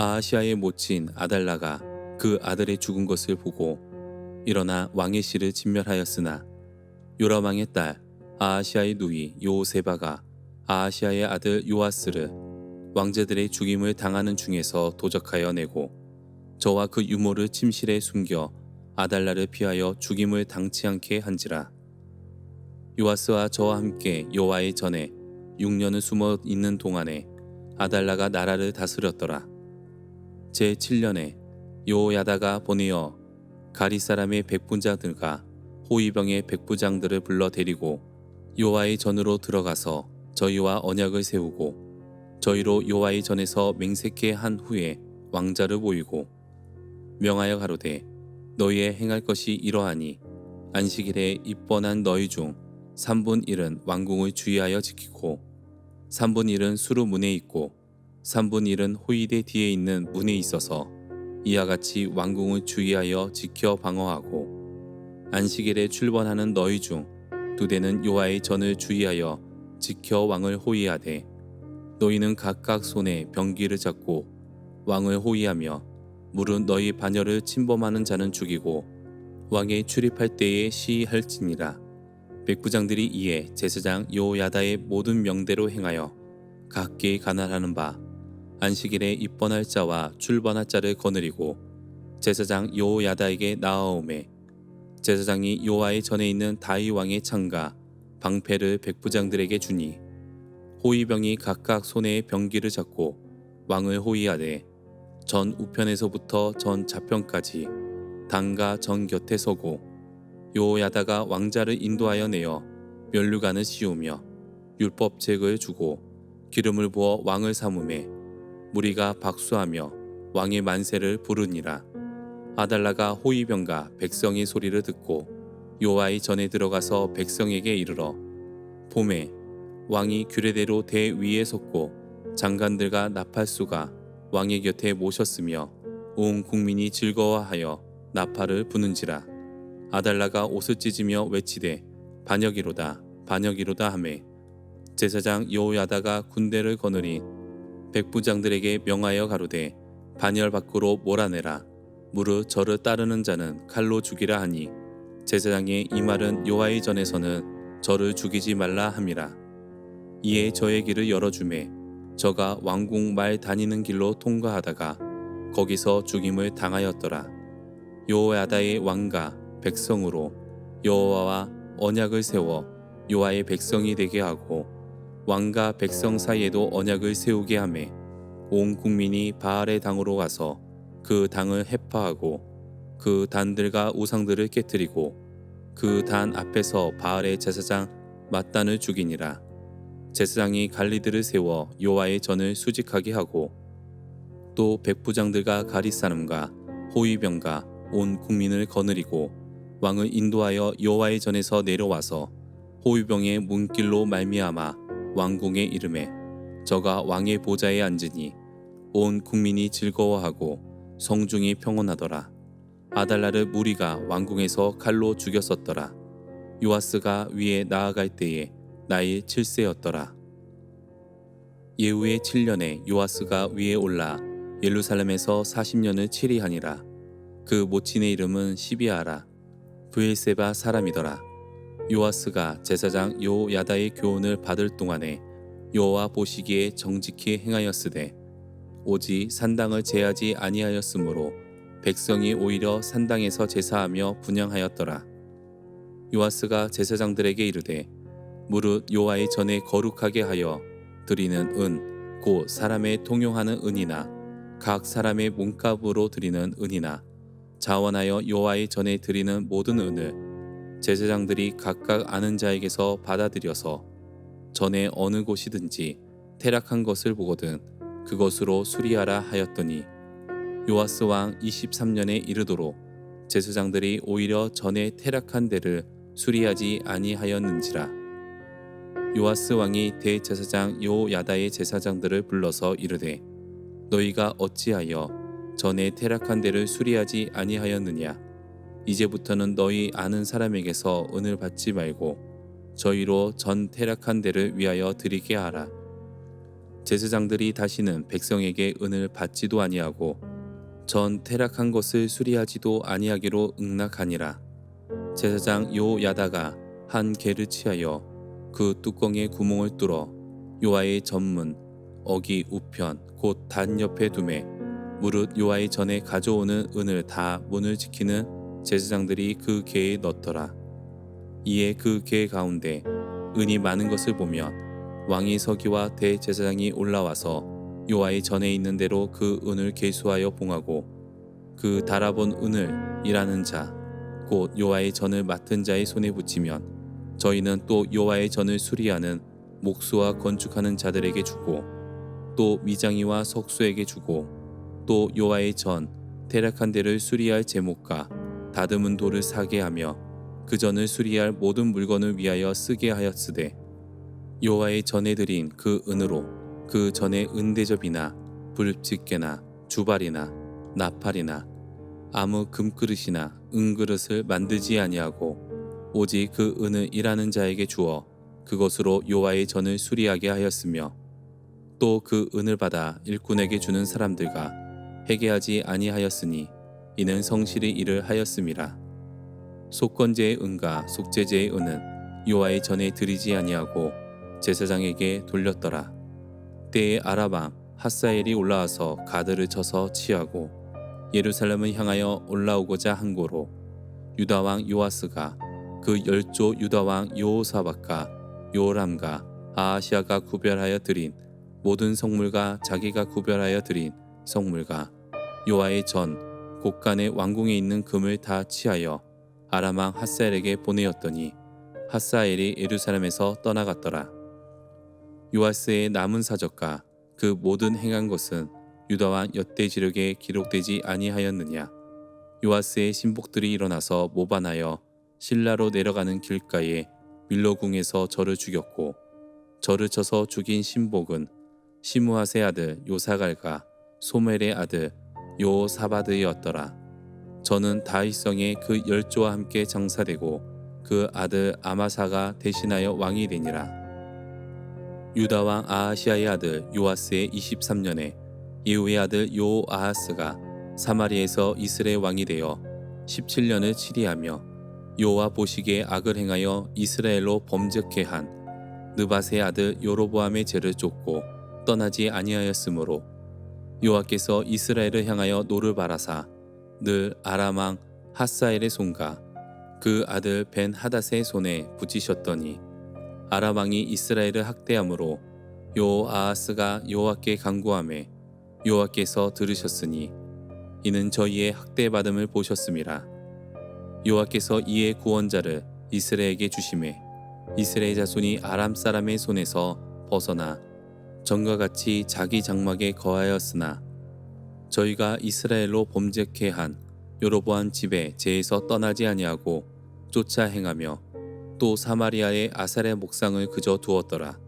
아하시아의 모친 아달라가 그 아들의 죽은 것을 보고 일어나 왕의 씨를 진멸하였으나 요람 왕의 딸 아하시아의 누이 요세바가 아하시아의 아들 요아스를 왕제들의 죽임을 당하는 중에서 도적하여 내고 저와 그 유모를 침실에 숨겨 아달라를 피하여 죽임을 당치 않게 한지라. 요아스와 저와 함께 여호와의 전에 6년을 숨어 있는 동안에 아달라가 나라를 다스렸더라 제 7년에 요야다가 보내어 가리 사람의 백분장들과 호위병의 백부장들을 불러 데리고 요와의 전으로 들어가서 저희와 언약을 세우고 저희로 요와의 전에서 맹세케 한 후에 왕자를 보이고 명하여 가로되 너희의 행할 것이 이러하니 안식일에 입번한 너희 중 3분 1은 왕궁을 주의하여 지키고 3분 1은 수루 문에 있고 3분 1은 호위대 뒤에 있는 문에 있어서 이와 같이 왕궁을 주의하여 지켜 방어하고 안식일에 출번하는 너희 중 두 대는 요하의 전을 주의하여 지켜 왕을 호위하되 너희는 각각 손에 병기를 잡고 왕을 호위하며 물은 너희 반열을 침범하는 자는 죽이고 왕에 출입할 때에 시할지니라. 백부장들이 이에 제사장 요야다의 모든 명대로 행하여 각기 가난하는 바 안식일에 입번할 자와 출번할 자를 거느리고 제사장 요야다에게 나아오매 제사장이 요아의 전에 있는 다이 왕의 창과 방패를 백부장들에게 주니 호위병이 각각 손에 병기를 잡고 왕을 호위하되 전 우편에서부터 전 좌편까지 당과 전 곁에 서고 요야다가 왕자를 인도하여 내어 면류관을 씌우며 율법책을 주고 기름을 부어 왕을 삼음에 무리가 박수하며 왕의 만세를 부르니라. 아달라가 호위병과 백성의 소리를 듣고 요아의 전에 들어가서 백성에게 이르러 봄에 왕이 규례대로 대 위에 섰고 장관들과 나팔수가 왕의 곁에 모셨으며 온 국민이 즐거워하여 나팔을 부는지라. 아달라가 옷을 찢으며 외치되 반역이로다 반역이로다 하매 제사장 여호야다가 군대를 거느린 백부장들에게 명하여 가로되 반열 밖으로 몰아내라. 무릇 저를 따르는 자는 칼로 죽이라 하니 제사장의 이 말은 여호와의 전에서는 저를 죽이지 말라 함이라. 이에 저의 길을 열어주매 저가 왕궁 말 다니는 길로 통과하다가 거기서 죽임을 당하였더라. 여호야다의 왕과 백성으로 여호와와 언약을 세워 여호와의 백성이 되게 하고 왕과 백성 사이에도 언약을 세우게 하매 온 국민이 바알의 당으로 가서 그 당을 해파하고 그 단들과 우상들을 깨뜨리고 그 단 앞에서 바알의 제사장 mat단을 죽이니라. 제사장이 갈리들을 세워 요와의 전을 수직하게 하고 또 백부장들과 가리 사람과 호위병과 온 국민을 거느리고 왕을 인도하여 여호와의 전에서 내려와서 호위병의 문길로 말미암아 왕궁에 이름에 저가 왕의 보좌에 앉으니 온 국민이 즐거워하고 성중이 평온하더라. 아달라를 무리가 왕궁에서 칼로 죽였었더라. 요아스가 위에 나아갈 때에 나이 7세였더라. 예후의 7년에 요아스가 위에 올라 예루살렘에서 40년을 치리하니라. 그 모친의 이름은 시비아라. 브엘세바 사람이더라. 요아스가 제사장 요야다의 교훈을 받을 동안에 여호와 보시기에 정직히 행하였으되 오직 산당을 제하지 아니하였으므로 백성이 오히려 산당에서 제사하며 분양하였더라. 요아스가 제사장들에게 이르되 무릇 요와의 전에 거룩하게 하여 드리는 은 곧 사람의 통용하는 은이나 각 사람의 몸값으로 드리는 은이나 자원하여 여호와의 전에 드리는 모든 은을 제사장들이 각각 아는 자에게서 받아들여서 전에 어느 곳이든지 태락한 것을 보거든 그것으로 수리하라 하였더니 요아스 왕 23년에 이르도록 제사장들이 오히려 전에 태락한 데를 수리하지 아니하였는지라. 요아스 왕이 대제사장 요야다의 제사장들을 불러서 이르되 너희가 어찌하여 전에 태락한 데를 수리하지 아니하였느냐 이제부터는 너희 아는 사람에게서 은을 받지 말고 저희로 전 태락한 데를 위하여 드리게 하라. 제사장들이 다시는 백성에게 은을 받지도 아니하고 전 퇴락한 것을 수리하지도 아니하기로 응낙하니라. 제사장 요야다가 한 개를 치하여 그 뚜껑의 구멍을 뚫어 요아의 전문 어기 우편 곧 단 옆에 두매 무릇 요아의 전에 가져오는 은을 다 문을 지키는 제사장들이 그 개에 넣더라. 이에 그 개 가운데 은이 많은 것을 보면 왕이 서기와 대제사장이 올라와서 요아의 전에 있는 대로 그 은을 계수하여 봉하고 그 달아본 은을 일하는 자 곧 요아의 전을 맡은 자의 손에 붙이면 저희는 또 요아의 전을 수리하는 목수와 건축하는 자들에게 주고 또 미장이와 석수에게 주고 또 요아의 전 태락한 데를 수리할 제목과 다듬은 돌을 사게 하며 그 전을 수리할 모든 물건을 위하여 쓰게 하였으되 여호와의 전에 드린 그 은으로 그 전의 은대접이나 불집게나 주발이나 나팔이나 아무 금그릇이나 은그릇을 만들지 아니하고 오직 그 은을 일하는 자에게 주어 그것으로 여호와의 전을 수리하게 하였으며 또 그 은을 받아 일꾼에게 주는 사람들과 회개하지 아니하였으니 이는 성실히 일을 하였음이라 속건제의 은과 속죄제의 은은 여호와의 전에 드리지 아니하고 제사장에게 돌렸더라. 때에 아라방 하사엘이 올라와서 가드를 쳐서 치하고 예루살렘을 향하여 올라오고자 한 고로 유다 왕 요아스가 그 열조 유다 왕 요사박과 요람과 아하시아가 구별하여 드린 모든 성물과 자기가 구별하여 드린 성물과 요아의 전 곳간의 왕궁에 있는 금을 다 치하여 아람왕 하사엘에게 보내었더니 하사엘이 예루살렘에서 떠나갔더라. 요아스의 남은 사적과 그 모든 행한 것은 유다왕 여대 지력에 기록되지 아니하였느냐. 요아스의 신복들이 일어나서 모반하여 신라로 내려가는 길가에 밀로궁에서 저를 죽였고 저를 쳐서 죽인 신복은 시무하세 아들 요사갈과 소멜의 아들 요사바드였더라. 저는 다윗성에 그 열조와 함께 장사되고 그 아들 아마사가 대신하여 왕이 되니라. 유다 왕 아하시아의 아들 요아스의 23년에 예후의 아들 요아하스가 사마리에서 이스라엘 왕이 되어 17년을 치리하며 요와 보시기에 악을 행하여 이스라엘로 범죄케 한 느밧의 아들 요로보암의 죄를 쫓고 떠나지 아니하였으므로 요아께서 이스라엘을 향하여 노를 바라사 늘 아람왕 하사엘의 손과 그 아들 벤 하닷의 손에 붙이셨더니 아람 왕이 이스라엘을 학대함으로 요아하스가 여호와께 간구함에 여호와께서 들으셨으니 이는 저희의 학대받음을 보셨음이라. 여호와께서 이의 구원자를 이스라엘에게 주심에 이스라엘 자손이 아람 사람의 손에서 벗어나 전과 같이 자기 장막에 거하였으나 저희가 이스라엘로 범죄케 한 여로보암 집에 제에서 떠나지 아니하고 쫓아 행하며 또 사마리아의 아살의 목상을 그저 두었더라.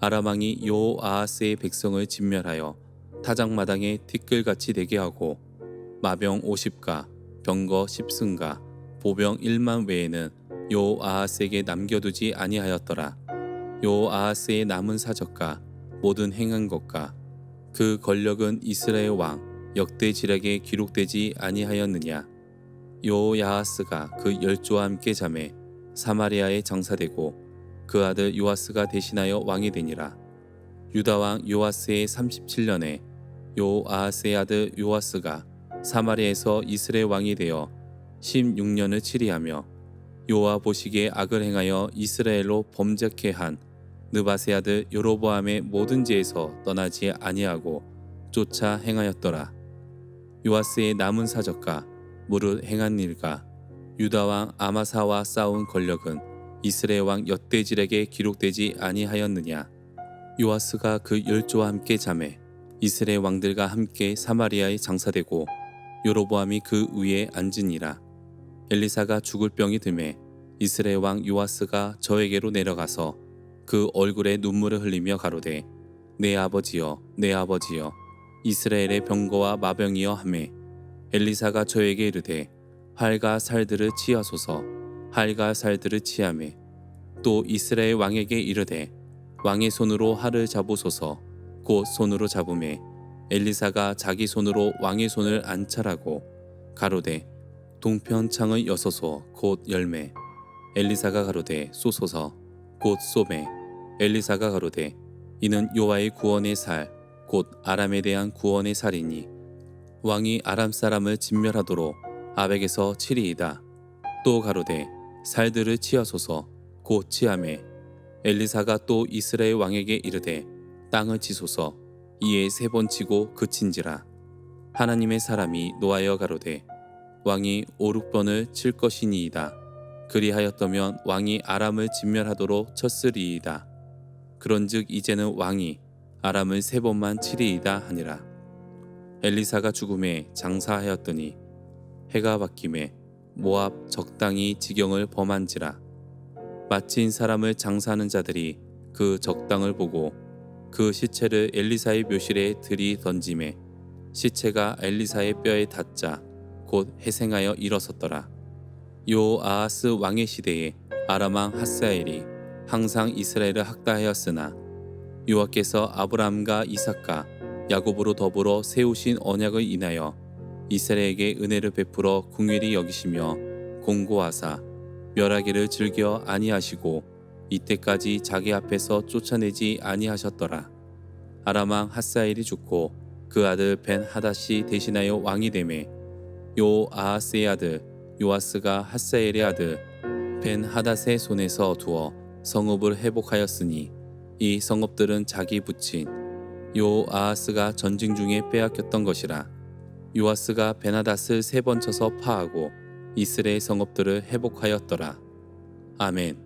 아람왕이 요아하스의 백성을 진멸하여 타작마당에 티끌같이 되게 하고 마병 50가 병거 10승가 보병 1만 외에는 요아하스에게 남겨두지 아니하였더라. 요아하스의 남은 사적과 모든 행한 것과 그 권력은 이스라엘 왕 역대 지략에 기록되지 아니하였느냐. 요야하스가 그 열조와 함께 잠에 사마리아에 장사되고 그 아들 요아스가 대신하여 왕이 되니라. 유다 왕 요아스의 37년에 요아하스의 아들 요아스가 사마리아에서 이스라엘 왕이 되어 16년을 치리하며 요아 보시기에 악을 행하여 이스라엘로 범죄케 한 느바세 아들 요로보암의 모든 죄에서 떠나지 아니하고 쫓아 행하였더라. 요아스의 남은 사적과 무릇 행한 일과 유다 왕 아마사와 싸운 권력은 이스라엘 왕 엿대질에게 기록되지 아니하였느냐 요아스가 그 열조와 함께 잠에 이스라엘 왕들과 함께 사마리아에 장사되고 요로보암이 그 위에 앉으니라 엘리사가 죽을 병이 듦에 이스라엘 왕 요아스가 저에게로 내려가서 그 얼굴에 눈물을 흘리며 가로되 내 아버지여 내 아버지여 이스라엘의 병거와 마병이여 하매 엘리사가 저에게 이르되 활과 살들을 치하소서 활과 살들을 치하매 또 이스라엘 왕에게 이르되 왕의 손으로 활을 잡으소서 곧 손으로 잡음에. 엘리사가 자기 손으로 왕의 손을 안찰하고 가로되 동편 창의 여소서 곧 열매. 엘리사가 가로되 쏘소서 곧 쏘매 엘리사가 가로되 이는 여호와의 구원의 살 곧 아람에 대한 구원의 살이니 왕이 아람 사람을 진멸하도록 아벡에서 치리이다. 또 가로되 살들을 치하소서 곧 치하매 엘리사가 또 이스라엘 왕에게 이르되 땅을 치소서 이에 세 번 치고 그친지라. 하나님의 사람이 노하여 가로되 왕이 오륙번을 칠 것이니이다. 그리하였더면 왕이 아람을 진멸하도록 쳤으리이다 그런즉 이제는 왕이 아람을 세 번만 치리이다 하니라. 엘리사가 죽음에 장사하였더니 해가 바뀜에 모압 적당히 지경을 범한지라. 마친 사람을 장사하는 자들이 그 적당을 보고 그 시체를 엘리사의 묘실에 들이 던짐에 시체가 엘리사의 뼈에 닿자 곧 회생하여 일어섰더라. 요 아하스 왕의 시대에 아람 왕 하사엘이 항상 이스라엘을 학다하였으나 여호와께서 아브라함과 이삭과 야곱으로 더불어 세우신 언약을 인하여 이스라엘에게 은혜를 베풀어 궁일이 여기시며 공고하사 멸하기를 즐겨 아니하시고 이때까지 자기 앞에서 쫓아내지 아니하셨더라. 아람왕 하사엘이 죽고 그 아들 벤 하닷이 대신하여 왕이 되매 요 아하스의 아들 요아스가 하사엘의 아들 벤 하닷의 손에서 두어 성읍을 회복하였으니 이 성읍들은 자기 부친 요 아하스가 전쟁 중에 빼앗겼던 것이라 요아스가 베나닷을 세 번 쳐서 파하고 이스라엘 성읍들을 회복하였더라. 아멘.